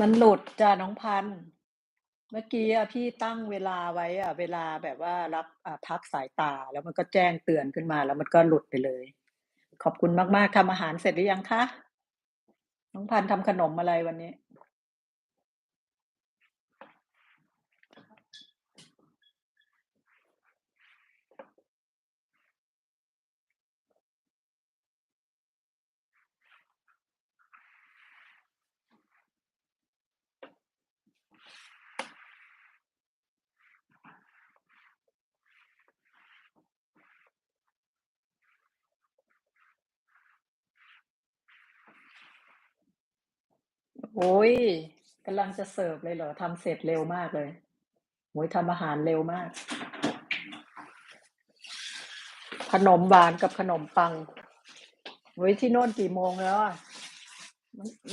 มันหลุดจ้าน้องพันธุ์เมื่อกี้อะพี่ตั้งเวลาไว้อะเวลาแบบว่ารับอ่าพักสายตา แล้วมันก็แจ้งเตือนขึ้นมา แล้วมันก็หลุดไปเลย ขอบคุณมากๆทำอาหารเสร็จหรือยังคะ?น้องพันธุ์ทำขนมอะไรวันนี้? โอ๊ยกำลังจะเสิร์ฟเลยเหรอ?ทำเสร็จเร็วมากเลยโอ้โฮทำอาหารเร็วมาก ขนมหวานกับขนมปังโอ้โฮที่โน่นกี่โมงแล้วอะ?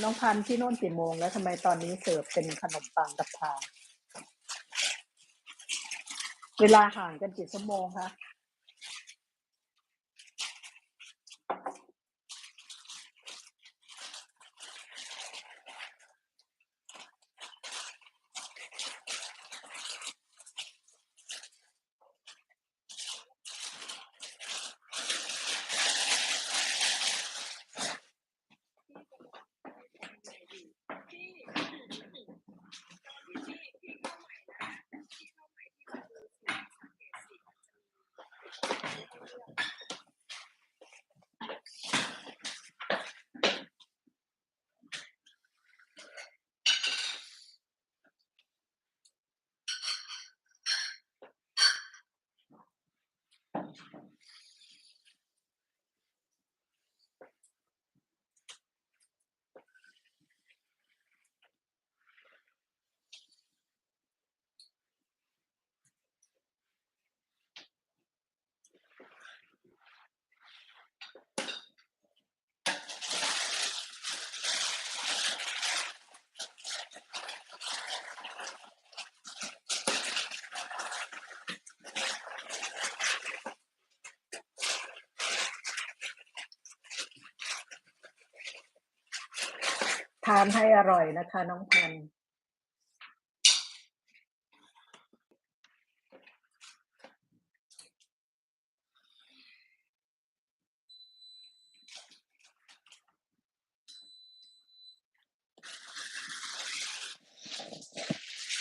น้องพันที่โน่นกี่โมงแล้วทำไมตอนนี้เสิร์ฟเป็นขนมปังกับชา?เวลาห่างกันกี่ชั่วโมงคะ? ทานให้อร่อยนะคะ น้องพัน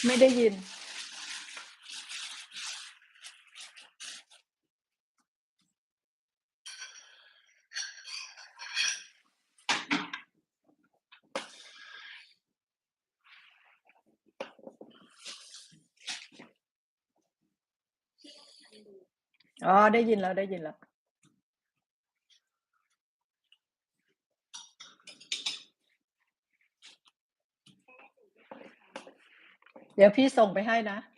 ไม่ได้ยิน อ๋อ ได้ยินแล้วได้ยินแล้ว เดี๋ยวพี่ส่งไปให้นะ เ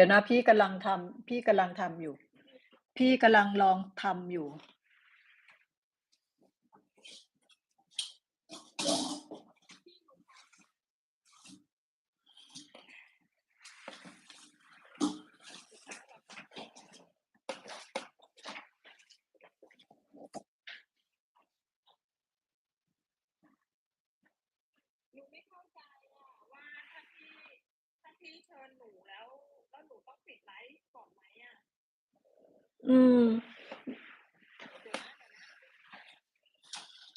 ดี๋ยวนะพี่กำลังทำพี่กำลังทำอยู่ พี่กำลังลองทำอยู่หนูไม่เข้าใจอะว่าถ้าพี่ถ้าพี่เชิญหนูแล้ว แล้วหนูต้องปิดไลฟ์ก่อนไหมอะ?อืม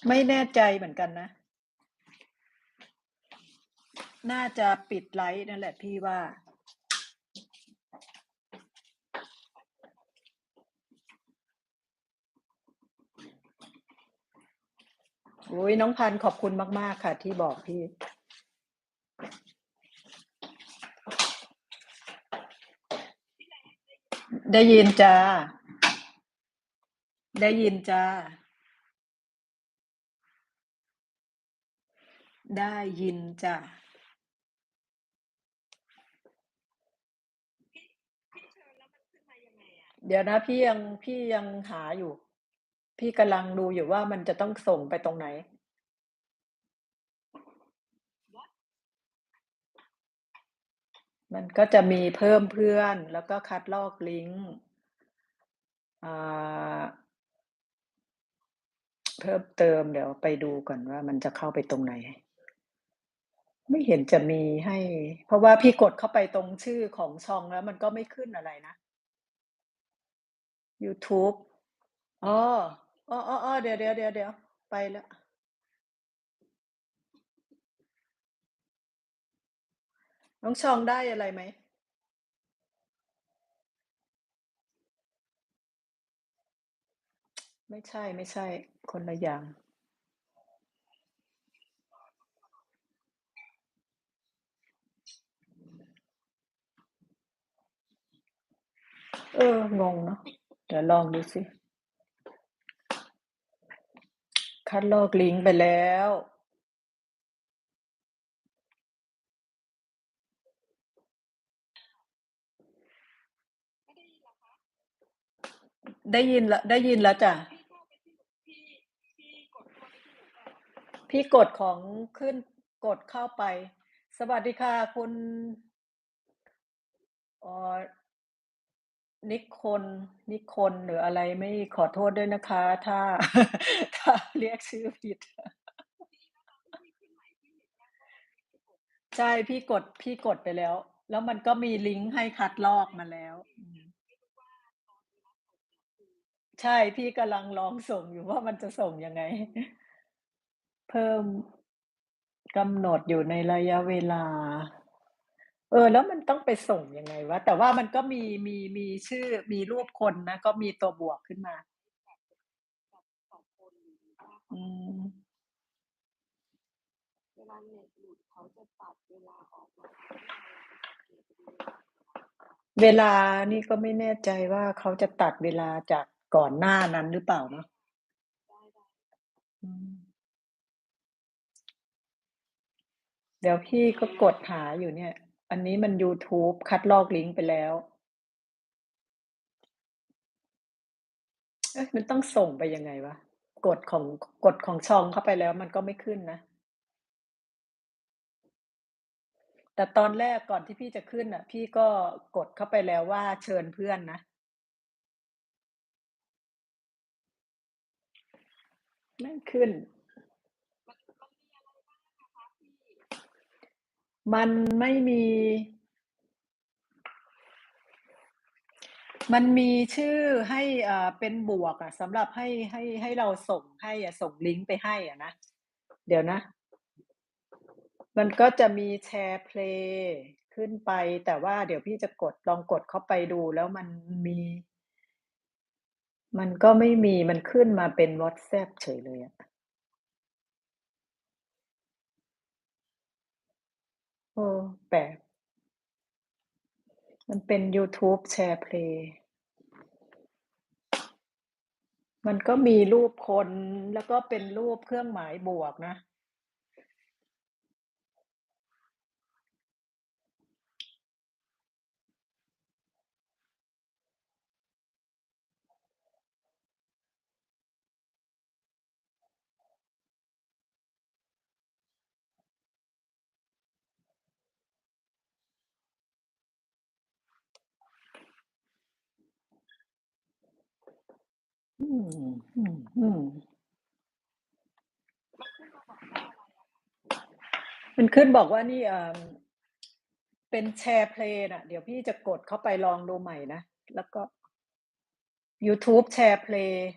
ไม่แน่ใจเหมือนกันนะ น่าจะปิดไลฟ์นั่นแหละพี่ว่า โอ๊ยน้องพันขอบคุณมาก ๆ ค่ะ ที่บอกพี่ ได้ยินจ้ะได้ยินจ้ะได้ยินจ้า เดี๋ยวนะพี่ยังพี่ยังหาอยู่ พี่กำลังดูอยู่ว่ามันจะต้องส่งไปตรงไหน มันก็จะมีเพิ่มเพื่อนแล้วก็คัดลอกลิงก์เพิ่มเติมเดี๋ยวไปดูก่อนว่ามันจะเข้าไปตรงไหน ไม่เห็นจะมีให้ เพราะว่าพี่กดเข้าไปตรงชื่อของช่องแล้วมันก็ไม่ขึ้นอะไรนะยูทูบอ๋ออ้อๆๆเดี๋ยวๆๆๆไปแล้ว น้องชองได้อะไรไหม?ไม่ใช่ๆคนละอย่าง เออ งงเนาะเดี๋ยวลองดูสิ คัดลอกลิงก์ไปแล้ว ไม่ได้ยินเหรอคะ? ได้ยินแล้วได้ยินแล้วจ้ะพี่กดข?องขึ้นกดเข้าไป สวัสดีค่ะ คุณออนิคลนิคลหรืออะไรไม่ขอโทษด้วยนะคะ ถ้า ถ้าเรียกชื่อผิดใหม่พี่เห็นยังว่าพี่กด?ใช่พี่กดพี่กดไปแล้ว แล้วมันก็มีลิงก์ให้คัดลอกมาแล้วอืม ไม่รู้ว่าตอนเวลาส่งเนี่ยคือ ใช่พี่กำลังลองส่งอยู่ว่ามันจะส่งยังไง เพิ่มกำหนดอยู่ในระยะเวลา เออ แล้วมันต้องไปส่งยังไงวะ?แต่ว่ามันก็มีมีมีชื่อมีรูปคนนะ ก็มีตัวบวกขึ้นมา อืมเวลาเน็ตหลุดเขาจะตัดเวลาออกมาเวลานี่ก็ไม่แน่ใจว่าเขาจะตัดเวลาจาก ก่อนหน้านั้นหรือเปล่าเนาะ?ได้ๆอืมเดี๋ยวพี่ก็กดหาอยู่เนี่ย อันนี้มันยูทูบคัดลอกลิงก์ไปแล้ว เอ๊ะมันต้องส่งไปยังไงวะ?กดของกดของช่องเข้าไปแล้วมันก็ไม่ขึ้นนะ แต่ตอนแรกก่อนที่พี่จะขึ้นน่ะ พี่ก็กดเข้าไปแล้วว่าเชิญเพื่อนนะ ไม่ขึ้น มันไ?ม่มี มันมีชื่อให้อ่าเป็นบวกอะสำหรับให้ให้ให้เราส่งให้อะส่งลิงก์ไปให้อะนะ เดี๋ยวนะ มันก็จะมีแชร์เพลย์ขึ้นไป แต่ว่าเดี๋ยวพี่จะกดลองกดเข้าไปดูแล้วมันมี มันก็ไม่มี มันขึ้นมาเป็น WhatsApp เฉยเลยอะ เออ แปลก มันเป็นยูทูบแชร์เพลย์ มันก็มีรูปคน แล้วก็เป็นรูปเครื่องหมายบวกนะ มันขึ้นบอกว่า?นี่เออเป็นแชร์เพลย์น่ะเดี๋ยวพี่จะกดเข้าไปลองดูใหม่นะ แล้วก็ยูทูบแชร์เพลย์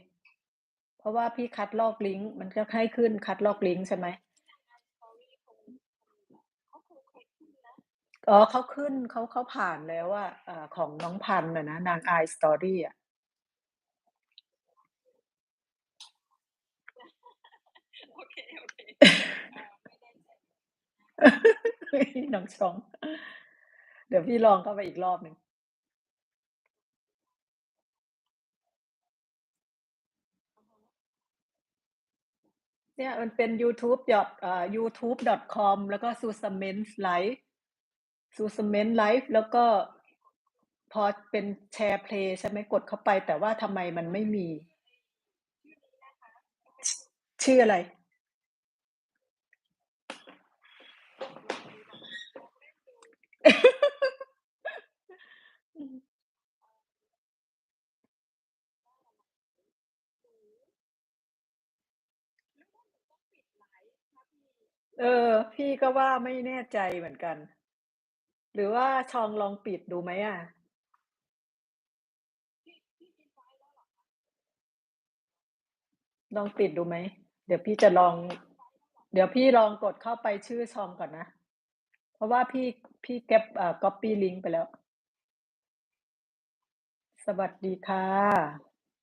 เพราะว่าพี่คัดลอกลิงก์มันก็ให้ขึ้นคัดลอกลิงก์ใช่ไหม?อ๋อเขาขึ้นเขาเขาผ่านแล้วอะอ่าของน้องพันธุ์อะนะนาง iStory อะเค ๆ เออ ไม่แน้องชองเดี๋ยวพี่ลองเข้าไปอีกรอบหนึ่งเนี่ยมันเป็น YouTube อทเอ่อ youtube.com แล้วก็ Susament Live Susament Live แล้วก็พอเป็นแชร์เพลย์ใช่ไหมกดเข้าไป แต่ว่าทำไมมันไม่มีชชื่ออะไร?อืม เออ พี่ก็ว่าไม่แน่ใจเหมือนกัน หรือว่าชองลองปิดดูไหมอะ?ลองปิดดูไหม?เดี๋ยวพี่จะลอง เดี๋ยวพี่ลองกดเข้าไปชื่อชองก่อนนะ เพราะว่าพี่พี่แก๊ปอ่าก๊อบปี้ลิงก์ไปแล้ว สวัสดีค่ะ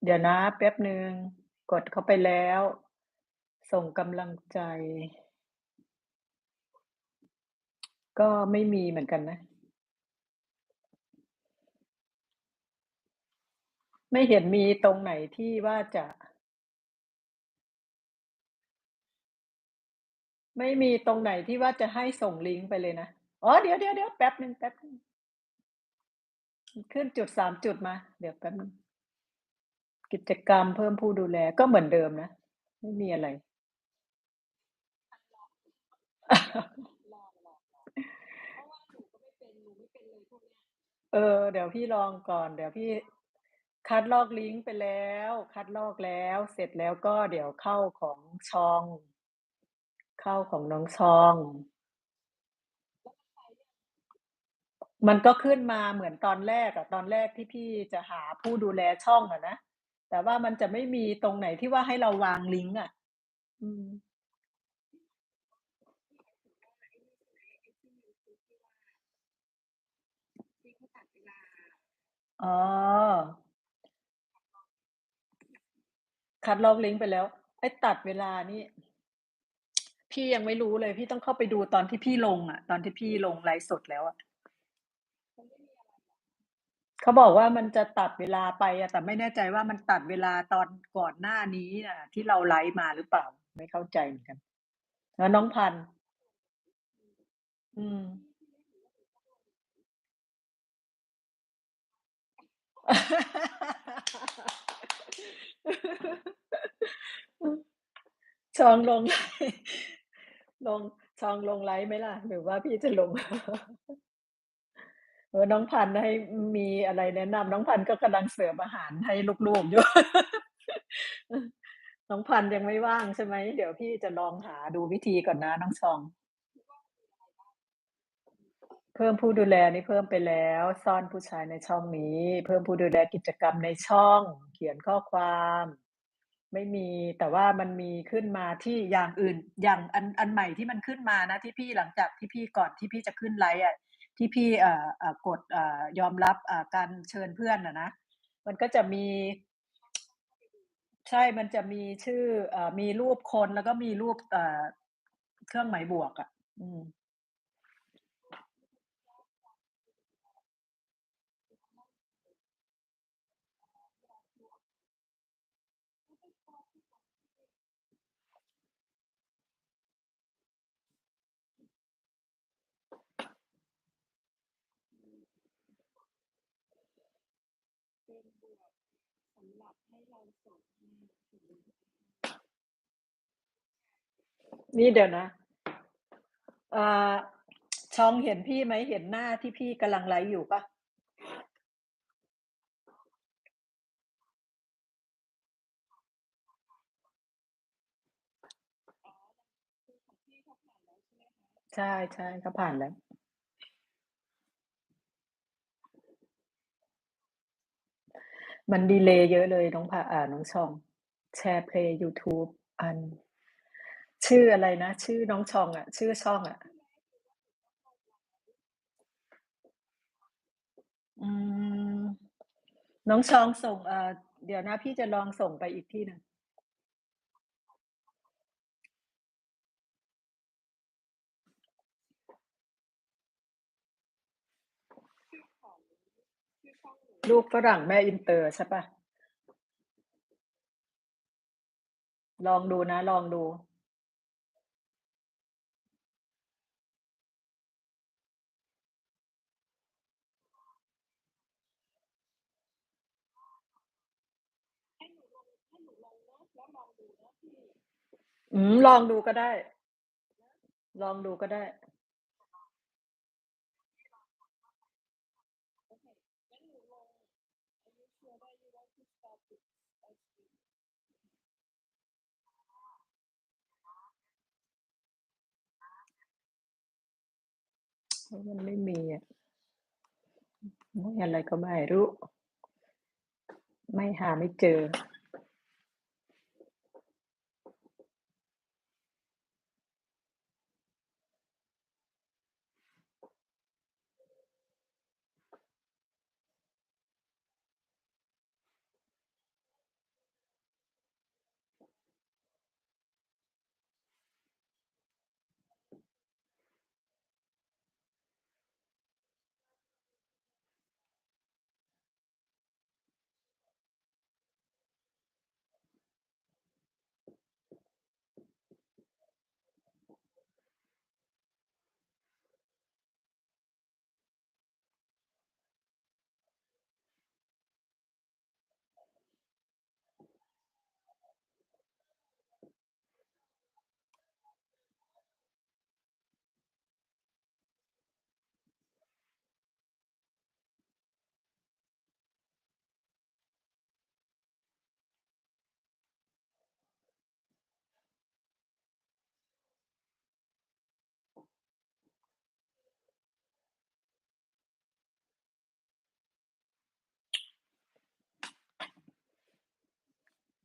เดี๋ยวนะแป๊บหนึ่งกดเข้าไปแล้ว ส่งกำลังใจ ก็ไม่มีเหมือนกันนะ ไม่เห็นมีตรงไหนที่ว่าจะ ไม่มีตรงไหนที่ว่าจะให้ส่งลิงก์ไปเลยนะ อ๋อ เดี๋ยวๆๆแป๊บหนึ่งแป๊บหนึ่งขึ้นจุด3จุดมา เดี๋ยวแป๊บหนึงกิจกรรมเพิ่มผู้ดูแลก็เหมือนเดิมนะ ไม่มีอะไร เออ เดี๋ยวพี่ลองก่อน เดี๋ยวพี่คัดลอกลิงก์ไปแล้ว คัดลอกแล้ว เสร็จแล้วก็เดี๋ยวเข้าของชอง เข้าของน้องชอง มันก็ขึ้นมาเหมือนตอนแรกอะตอนแรกที่พี่จะหาผู้ดูแลช่องอะนะ แต่ว่ามันจะไม่มีตรงไหนที่ว่าให้เราวางลิงก์อะอืม อ๋อ คัดลอกลิงก์ไปแล้ว ไอ้ตัดเวลานี่ พี่ยังไม่รู้เลย พี่ต้องเข้าไปดูตอนที่พี่ลงอะตอนที่พี่ลงไลฟ์สดแล้วอะเขาบอกว่ามันจะตัดเวลาไปอะแต่ไม่แน่ใจว่ามันตัดเวลาตอนก่อนหน้านี้น่ะที่เราไลฟ์มาหรือเปล่า?ไม่เข้าใจเหมือนกันแล้วน้องพันธุ์อืม อือ ชองลงไลฟ์ลงชองลงไลฟ์ไหมล่ะ?หรือว่าพี่จะลงเออน้องพันธ์ให้มีอะไรแนะนำน้องพันธ์ก็กำลังเสิร์ฟอาหารให้ลูกๆอยู่น้องพันธ์ยังไม่ว่างใช่ไหม?เดี๋ยวพี่จะลองหาดูวิธีก่อนนะน้องชอง เพิ่มผู้ดูแลนี่เพิ่มไปแล้ว ซ่อนผู้ชายในช่องนี้ เพิ่มผู้ดูแลกิจกรรมในช่อง เขียนข้อความ ไม่มีแต่ว่ามันมีขึ้นมาที่อย่างอื่น อย่างอันอันใหม่ที่มันขึ้นมานะที่พี่หลังจากที่พี่ก่อนที่พี่จะขึ้นไลฟ์อะที่พี่เอ่ออ่ากดอ่ายอมรับอ่าการเชิญเพื่อนอะนะมันก็จะมี ใช่มันจะมีชื่ออ่ามีรูปคนแล้วก็มีรูปอ่าเครื่องหมายบวกอะ อืม นี่เดี๋ยวนะอ่าชองเห็นพี่ไหม?เห็นหน้าที่พี่กำลังไลฟ์อยู่เปล่?ใช่เขาผ่านแล้วมันดีเลย์เยอะเลยน้องพาอ่าน้องชอง แชร์เพลย์ยูทูบอัน ชื่ออะไรนะ?ชื่อน้องชองอะชื่อช่องอะอืมน้องชองส่งเอ่อเดี๋ยวนะพี่จะลองส่งไปอีกที่หนึ่งลูกฝรั่งแม่อินเตอร์ใช่ปล่า?ลองดูนะ ลองดู แล้วล อืมลองดูก็ได้ ลองดูก็ได้ มันไม่มีอะไม่อะไรก็ไม่รู้ ไม่หาไม่เจอ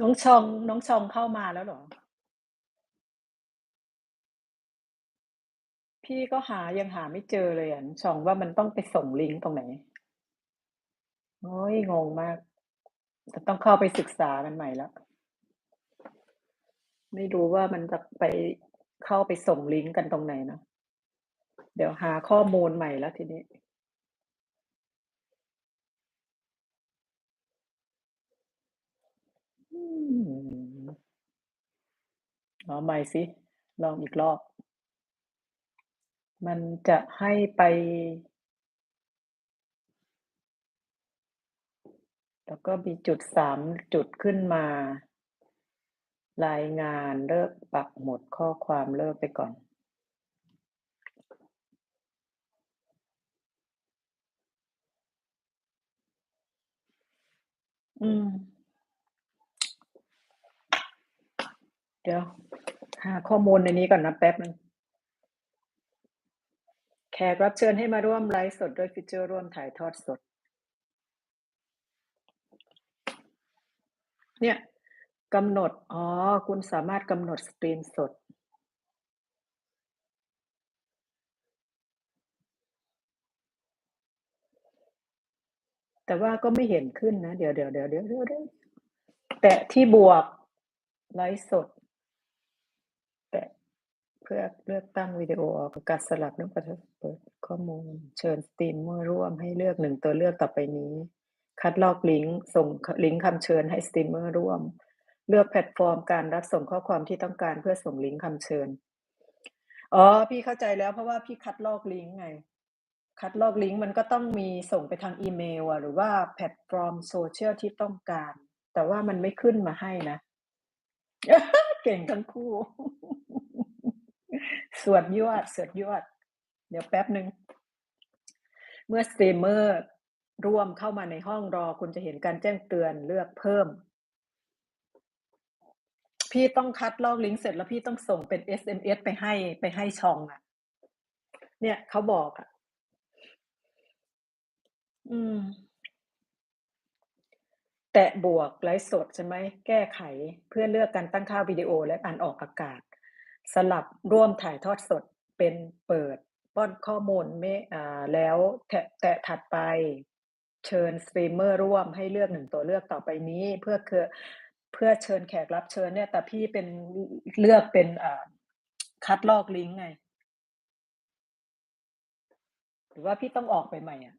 น้องชองน้องชองเข้ามาแล้วเหรอ?พี่ก็หายังหาไม่เจอเลยอะน้องชองว่ามันต้องไปส่งลิงก์ตรงไหน?โอ๊ยงงมากจะต้องเข้าไปศึกษามันใหม่แล้ว ไม่รู้ว่ามันจะไปเข้าไปส่งลิงก์กันตรงไหนเนาะเดี๋ยวหาข้อมูลใหม่แล้วทีนี้ อืม เอาใหม่สิ ลองอีกรอบ มันจะให้ไปแล้วก็มีจุด3จุดขึ้นมา รายงานเลิกปักหมุดข้อความเลิกไปก่อน อืม เดี๋ยว หาข้อมูลในนี้ก่อนนะแป๊บนึงแขกรับเชิญให้มาร่วมไลฟ์สดด้วยฟีเจอร์ร่วมถ่ายทอดสด เนี่ยกำหนด อ๋อ คุณสามารถกำหนดสตรีมสด แต่ว่าก็ไม่เห็นขึ้นนะ เดี๋ยวๆๆๆๆแตะที่บวกไลฟ์สด เพื่อเลือกตั้งวิดีโอออกอากาศสลับเรื่องประทับเปิดข้อมูล เชิญสตรีมเมอร์ร่วมให้เลือก1ตัวเลือกต่อไปนี้ คัดลอกลิงก์ส่งลิงก์คำเชิญให้สตรีมเมอร์ร่วม เลือกแพลตฟอร์มการรับส่งข้อความที่ต้องการเพื่อส่งลิงก์คำเชิญอ๋อพี่เข้าใจแล้วเพราะว่าพี่คัดลอกลิงก์ไง คัดลอกลิงก์มันก็ต้องมีส่งไปทางอีเมลอะหรือว่าแพลตฟอร์ม social ที่ต้องการ แต่ว่ามันไม่ขึ้นมาให้นะ เก่งทั้งคู่ สวดยวดสวดยวด เดี๋ยวแป๊บหนึ่ง เมื่อสตรีมเมอร์ร่วมเข้ามาในห้องรอ คุณจะเห็นการแจ้งเตือนเลือกเพิ่ม พี่ต้องคัดลอกลิงก์เสร็จแล้วพี่ต้องส่งเป็น SMS ไปให้ไปให้ชองอะเนี่ยเขาบอกอะอืม แตะบวกไลฟ์สดใช่ไหม แก้ไขเพื่อเลือกการตั้งค่าวิดีโอและการออกอากาศ สลับร่วมถ่ายทอดสดเป็นเปิด ป้อนข้อมูลไม่อ่าแล้วแตะแตะถัดไปเชิญสตรีมเมอร์ร่วมให้เลือกหนึ่งตัวเลือกต่อไปนี้เพื่อคือเพื่อเชิญแขกรับเชิญเนี่ย แต่พี่เป็นเลือกเป็นอ่าคัดลอกลิงก์ไง หรือว่าพี่ต้องออกไปใหม่อะ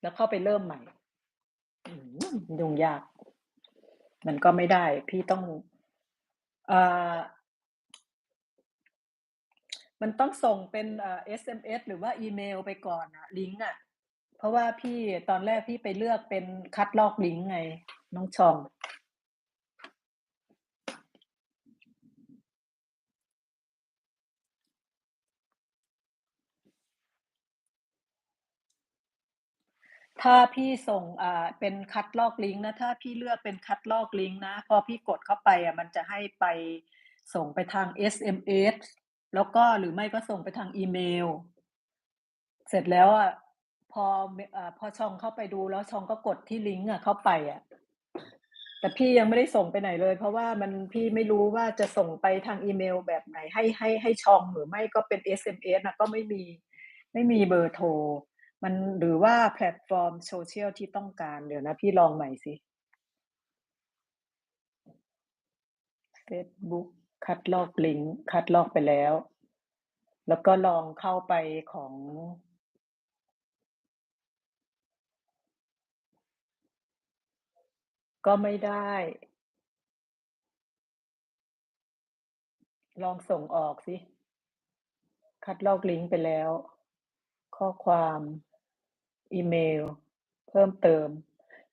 แล้วเข้าไปเริ่มใหม่ยุ่งยาก มันก็ไม่ได้ พี่ต้องอ่า มันต้องส่งเป็นเอ่อ SMS หรือว่าอีเมลไปก่อนอะลิงก์อะเพราะว่าพี่ตอนแรกพี่ไปเลือกเป็นคัดลอกลิงก์ไง น้องชอง ถ้าพี่ส่งอ่าเป็นคัดลอกลิงก์นะ ถ้าพี่เลือกเป็นคัดลอกลิงก์นะ พอพี่กดเข้าไปอะมันจะให้ไปส่งไปทาง SMS แล้วก็หรือไม่ก็ส่งไปทางอีเมล เสร็จแล้วอะพออ่าพอชองเข้าไปดูแล้วชองก็กดที่ลิงก์อะเข้าไปอะแต่พี่ยังไม่ได้ส่งไปไหนเลย เพราะว่ามันพี่ไม่รู้ว่าจะส่งไปทางอีเมลแบบไหนให้ให้ให้ชองหรือไม่ก็เป็น SMS นะก็ไม่มีไม่มีเบอร์โทร มันหรือว่าแพลตฟอร์มโซเชียลที่ต้องการเดี๋ยวนะ พี่ลองใหม่สิเฟซบุ๊ก คัดลอกลิงก์คัดลอกไปแล้ว แล้วก็ลองเข้าไปของก็ไม่ได้ ลองส่งออกสิ คัดลอกลิงก์ไปแล้ว ข้อความ อีเมล เพิ่มเติม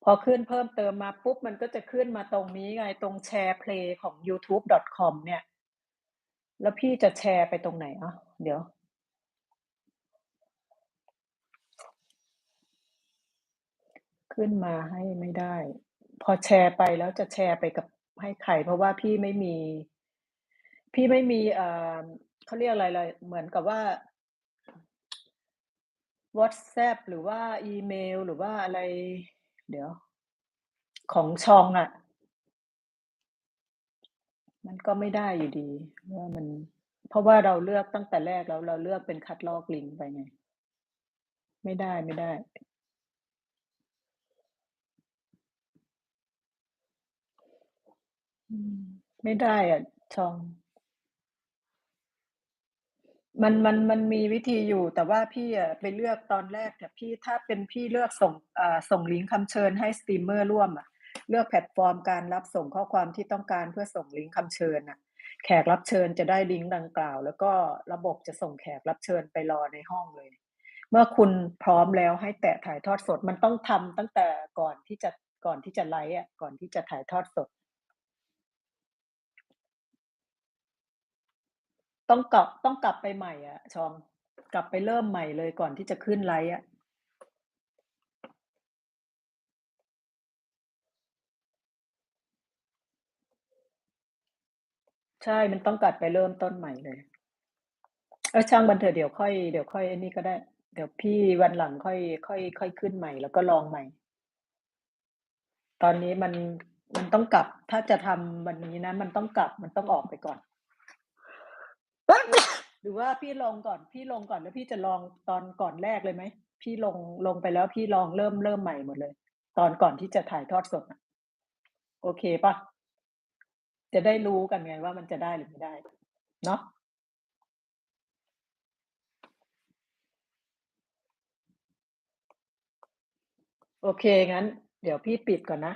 พอขึ้นเพิ่มเติมมาปุ๊บมันก็จะขึ้นมาตรงนี้ไงตรงแชร์เพลย์ของ youtube.com เนี่ย แล้วพี่จะแชร์ไปตรงไหนอะเดี๋ยว ขึ้นมาให้ไม่ได้ พอแชร์ไปแล้วจะแชร์ไปกับให้ใครเพราะว่าพี่ไม่มี พี่ไม่มีเอ่อเขาเรียกอะไรเลยเหมือนกับว่า WhatsApp หรือว่าอีเมล หรือว่าอะไร เดี๋ยว ของชองอะมันก็ไม่ได้อยู่ดีว่ามัน เพราะว่าเราเลือกตั้งแต่แรกแล้วเราเลือกเป็นคัดลอกลิงไปไง ไม่ได้ไม่ได้ไม่ได้อะชอง มัน มัน มันมีวิธีอยู่ แต่ว่าพี่อะไปเลือกตอนแรกเนี่ยพี่ ถ้าเป็นพี่เลือกส่ง อ่า ส่งลิงก์คำเชิญให้สตรีมเมอร์ร่วมอะ เลือกแพลตฟอร์มการรับส่งข้อความที่ต้องการเพื่อส่งลิงก์คำเชิญน่ะ แขกรับเชิญจะได้ลิงก์ดังกล่าว แล้วก็ระบบจะส่งแขกรับเชิญไปรอในห้องเลย เมื่อคุณพร้อมแล้วให้แตะถ่ายทอดสด มันต้องทำตั้งแต่ก่อนที่จะ ก่อนที่จะไลฟ์อะ ก่อนที่จะถ่ายทอดสด ต้องกลับต้องกลับไปใหม่อะชอง กลับไปเริ่มใหม่เลยก่อนที่จะขึ้นไลฟ์อะใช่ มันต้องกลับไปเริ่มต้นใหม่เลย เออช่างมันเถอะเดี๋ยวค่อยเดี๋ยวค่อยไอ้นี่ก็ได้ เดี๋ยวพี่วันหลังค่อย ค่อย ค่อยขึ้นใหม่แล้วก็ลองใหม่ ตอนนี้มันมันต้องกลับ ถ้าจะทำวันนี้นะ มันต้องกลับมันต้องออกไปก่อน หรือว่าพี่ลงก่อนพี่ลงก่อนแล้วพี่จะลองตอนก่อนแรกเลยไหม?พี่ลงลงไปแล้วพี่ลองเริ่มเริ่มใหม่หมดเลย ตอนก่อนที่จะถ่ายทอดสดอะโอเคปล่า?จะได้รู้กันไงว่ามันจะได้หรือไม่ได้ เนาะโอเคงั้น เดี๋ยวพี่ปิดก่อนนะ